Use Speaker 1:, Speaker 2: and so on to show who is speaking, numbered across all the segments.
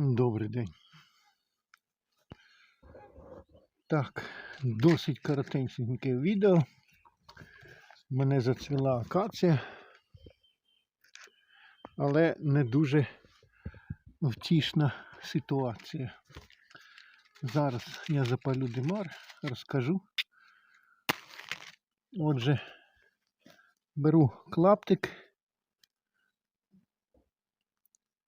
Speaker 1: Добрий день. Так, досить коротеньке відео. Мене зацвіла акація, але не дуже втішна ситуація. Зараз я запалю димар, розкажу. Отже, беру клаптик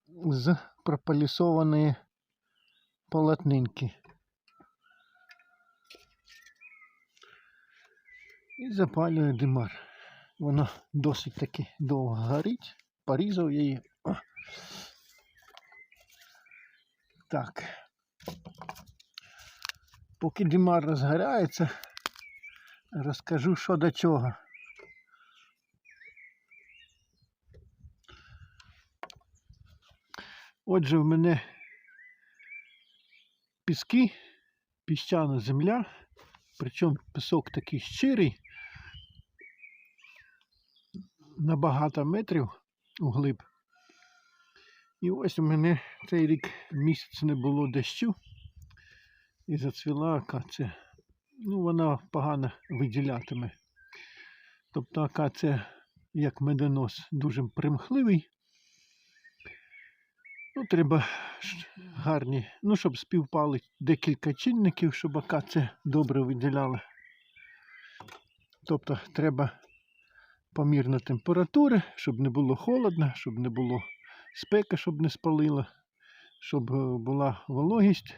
Speaker 1: з прополісованої полотнинки. І запалюю димар. Вона досить таки довго горить. Порізав її. О. Так. Поки димар розгорається, розкажу, що до чого. Отже, в мене піски, піщана земля, причому пісок такий щирий, на багато метрів углиб. І ось у мене цей рік місяць не було дощу і зацвіла акація. Ну, вона погано виділятиме. Тобто акація, як медонос, дуже примхливий. Ну, треба гарні, ну, щоб співпали декілька чинників, щоб акація добре виділяла. Тобто треба помірна температура, щоб не було холодно, щоб не було спека, щоб не спалило, щоб е, була вологість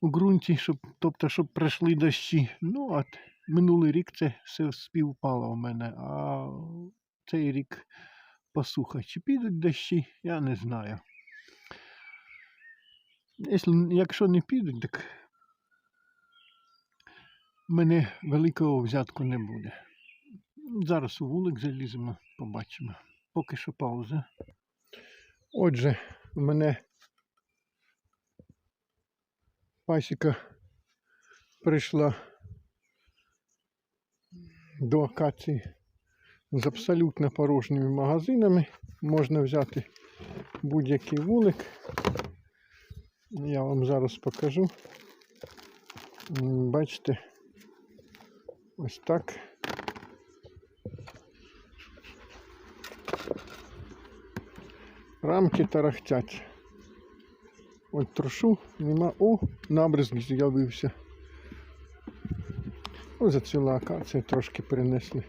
Speaker 1: у ґрунті, щоб, тобто, щоб пройшли дощі. Ну, от минулий рік це все співпало у мене, а цей рік посуха. Чи підуть дощі, я не знаю. Якщо, не підуть, так мене великого взятку не буде. Зараз у вулик заліземо, побачимо. Поки що пауза. Отже, в мене пасіка прийшла до акації з абсолютно порожніми магазинами. Можна взяти будь-який вулик. Я вам зараз покажу. Бачите, ось так. Рамки тарахтять. От трушу, нема. О, набризк з'явився. Ну, зацвіла акація, трошки перенесли.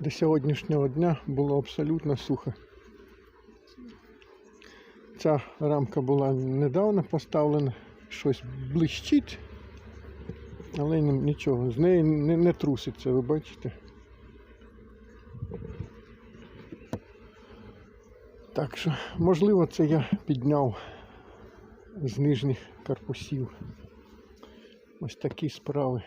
Speaker 1: До сьогоднішнього дня було абсолютно сухо. Ця рамка була недавно поставлена, щось блищить, але нічого, з неї не, не труситься, ви бачите. Так що, можливо, це я підняв з нижніх корпусів. Ось такі справи.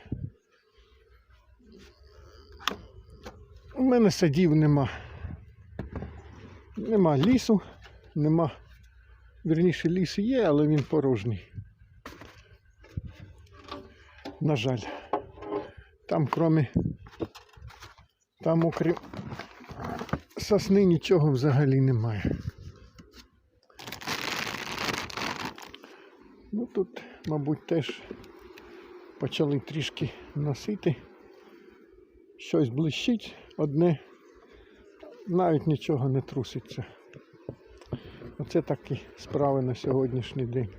Speaker 1: У мене садів нема. Нема лісу, нема. Вірніше, ліс є, але він порожній. На жаль. Там кроме там окрім сосни нічого взагалі немає. Ну тут, мабуть, теж почали трішки носити. Щось блищить одне, навіть нічого не труситься. Оце такі справи на сьогоднішній день.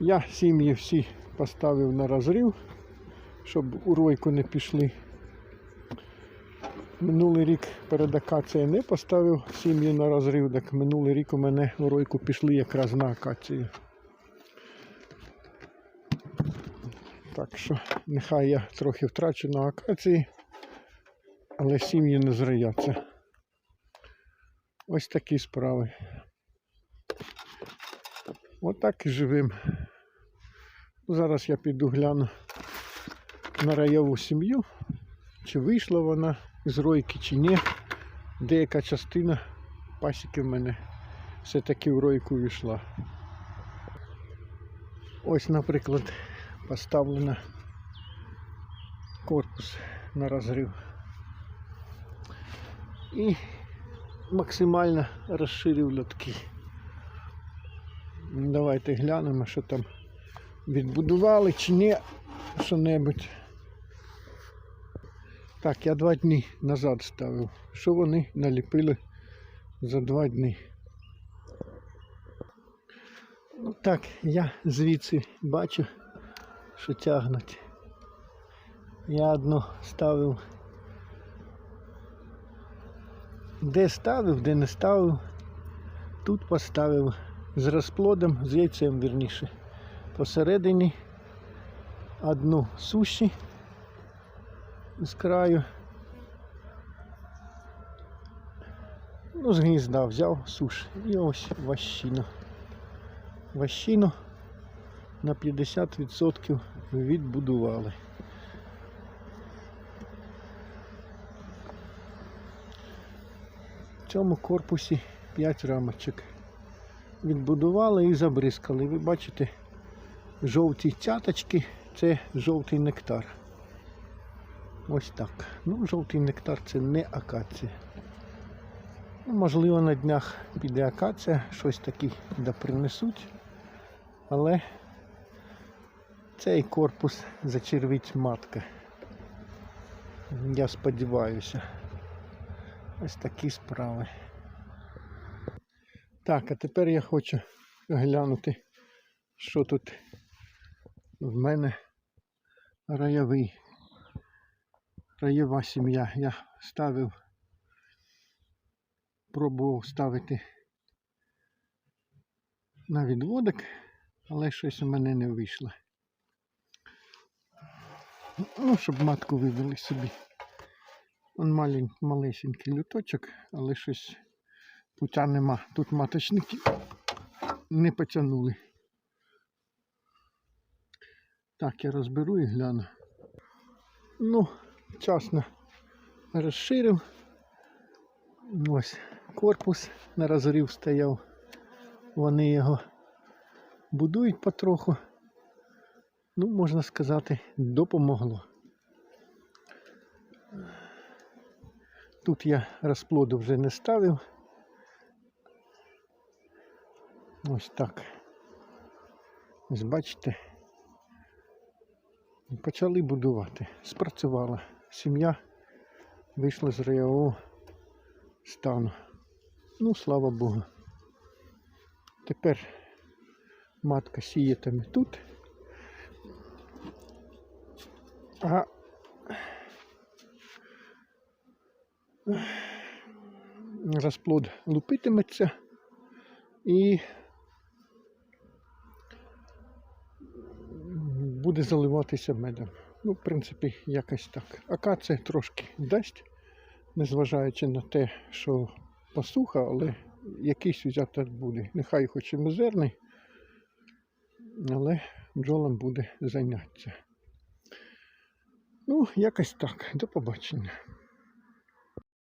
Speaker 1: Я сім'ї всі поставив на розрив, щоб у ройку не пішли. Минулий рік перед акацією не поставив сім'ї на розрив, так минулий рік у мене у ройку пішли якраз на акацію. Так що нехай я трохи втрачу на акації, але сім'ї не зраяться. Ось такі справи. Отак і живим. Зараз я піду гляну на райову сім'ю, чи вийшла вона з ройки, чи ні. Деяка частина пасіки в мене все-таки в ройку війшла. Ось, наприклад, поставлено корпус на розрив. І максимально розширив льотки. Давайте глянемо, що там відбудували чи ні що-небудь. Так, я два дні назад ставив. Що вони наліпили за два дні? Ну так, я звідси бачу, що тягнуть. Я одну ставив. Де ставив, де не ставив. Тут поставив з розплодом, з яйцем вірніше. Посередині одну суші з краю. Ну, з гнізда взяв суш. І ось ващину. Ващину на 50% відбудували. Цьому корпусі 5 рамочок. Відбудували і забризкали. Ви бачите, жовті цяточки це жовтий нектар. Ось так. Ну, жовтий нектар це не акація. Ну, можливо, на днях піде акація, щось таке да принесуть. Але цей корпус зачервить матка. Я сподіваюся. Ось такі справи. Так, а тепер я хочу глянути, що тут в мене раєвий. Раєва сім'я. Я ставив, пробував ставити на відводок, але щось у мене не вийшло. Ну, щоб матку вивели собі. Он малень, малесенький люточок, але щось пуття нема. Тут маточники не потягнули. Так, я розберу і гляну. Ну, вчасно розширив. Ось корпус на розрив стояв. Вони його будують потроху. Ну, можна сказати, допомогло. Тут я розплоду вже не ставив. Ось так. Ось бачите. Почали будувати. Спрацювала. Сім'я вийшла з райового стану. Ну, слава Богу. Тепер матка сіятиме тут. А розплод лупитиметься і буде заливатися медом. Ну, в принципі, якось так. Акація трошки дасть, незважаючи на те, що посуха, але якийсь взяток буде. Нехай хоч і мізерний, але бджолам буде заняття. Ну, якось так. До побачення.